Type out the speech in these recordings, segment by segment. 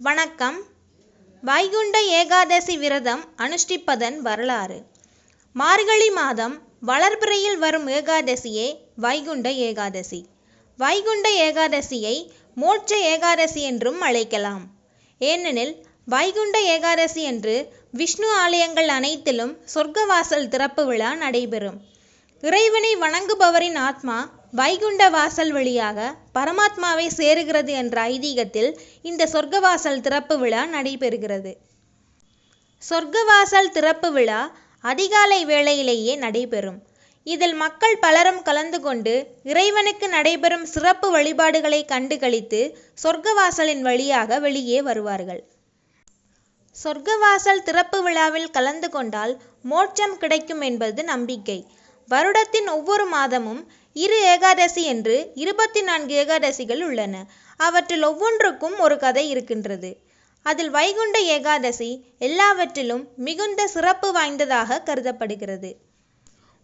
வணக்கம். வைகுண்ட ஏகாதசி விரதம் அனுஷ்டிப்பதன் வரலாறு. மார்கழி மாதம் வளர்பிறையில் வரும் ஏகாதசியே வைகுண்ட ஏகாதசி. வைகுண்ட ஏகாதசியை மோட்ச ஏகாதசி என்றும் அழைக்கலாம். ஏனெனில் வைகுண்ட ஏகாதசி என்று விஷ்ணு ஆலயங்கள் அனைத்திலும் சொர்க்கவாசல் திறப்பு விழா நடைபெறும். இறைவனை வணங்குபவரின் ஆத்மா வைகுண்ட வாசல் வழியாக பரமாத்மாவை சேருகிறது என்ற ஐதீகத்தில் இந்த சொர்க்கவாசல் திறப்பு விழா நடைபெறுகிறது. சொர்க்கவாசல் திறப்பு விழா அதிகாலை வேளையிலேயே நடைபெறும். இதில் மக்கள் பலரும் கலந்து கொண்டு இறைவனுக்கு நடைபெறும் சிறப்பு வழிபாடுகளை கண்டு கழித்து சொர்க்கவாசலின் வழியாக வெளியே வருவார்கள். சொர்க்கவாசல் திறப்பு விழாவில் கலந்து கொண்டால் மோட்சம் கிடைக்கும் என்பது நம்பிக்கை. வருடத்தின் ஒவ்வொரு மாதமும் இரு ஏகாதசி என்று இருபத்தி நான்கு ஏகாதசிகள் உள்ளன. அவற்றில் ஒவ்வொன்றுக்கும் ஒரு கதை இருக்கின்றது. அதில் வைகுண்ட ஏகாதசி எல்லாவற்றிலும் மிகுந்த சிறப்பு வாய்ந்ததாக கருதப்படுகிறது.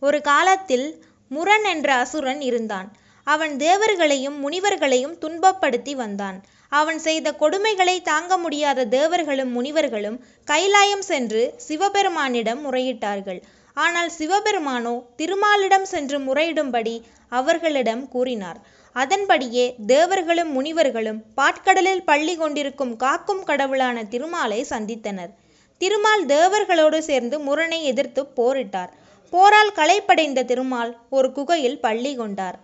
ஒரு காலத்தில் முரண் என்ற அசுரன் இருந்தான். அவன் தேவர்களையும் முனிவர்களையும் துன்பப்படுத்தி வந்தான். அவன் செய்த கொடுமைகளை தாங்க முடியாத தேவர்களும் முனிவர்களும் கைலாயம் சென்று சிவபெருமானிடம் முறையிட்டார்கள். ஆனால் சிவபெருமானோ திருமாலிடம் சென்று முறையிடும்படி அவர்களிடம் கூறினார். அதன்படியே தேவர்களும் முனிவர்களும் பாட்கடலில் பள்ளி கொண்டிருக்கும் காக்கும் கடவுளான திருமாலை சந்தித்தனர். திருமால் தேவர்களோடு சேர்ந்து முரணை எதிர்த்து போரிட்டார். போரால் களைப்படைந்த திருமால் ஒரு குகையில் பள்ளி கொண்டார்.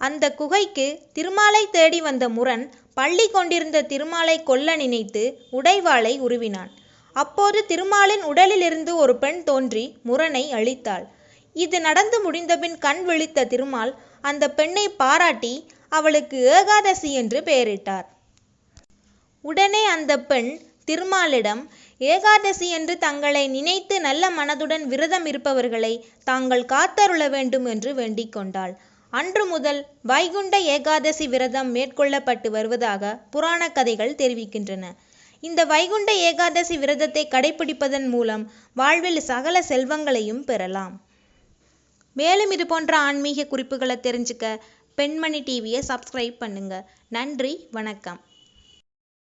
அந்த குகைக்கு திருமாலை தேடி வந்த முரண் பள்ளி கொண்டிருந்த திருமாலை கொல்ல நினைத்து உடைவாளை உருவினான். அப்போது திருமாலின் உடலிலிருந்து ஒரு பெண் தோன்றி முரணை அழித்தாள் இது நடந்து முடிந்தபின் கண் விழித்த திருமால் அந்த பெண்ணை பாராட்டி அவளுக்கு ஏகாதசி என்று பெயரிட்டார். உடனே அந்த பெண் திருமாலிடம் ஏகாதசி என்று தங்களை நினைத்து நல்ல மனதுடன் விரதம் இருப்பவர்களை தாங்கள் காத்தருள வேண்டும் என்று வேண்டிக் கொண்டாள். அன்று முதல் வைகுண்ட ஏகாதசி விரதம் மேற்கொள்ளப்பட்டு வருவதாக புராண கதைகள் தெரிவிக்கின்றன. இந்த வைகுண்ட ஏகாதசி விரதத்தை கடைபிடிப்பதன் மூலம் வாழ்வில் சகல செல்வங்களையும் பெறலாம். மேலும் இது போன்ற ஆன்மீக குறிப்புகளை தெரிஞ்சுக்க பெண்மணி டிவியை சப்ஸ்கிரைப் பண்ணுங்க. நன்றி வணக்கம்.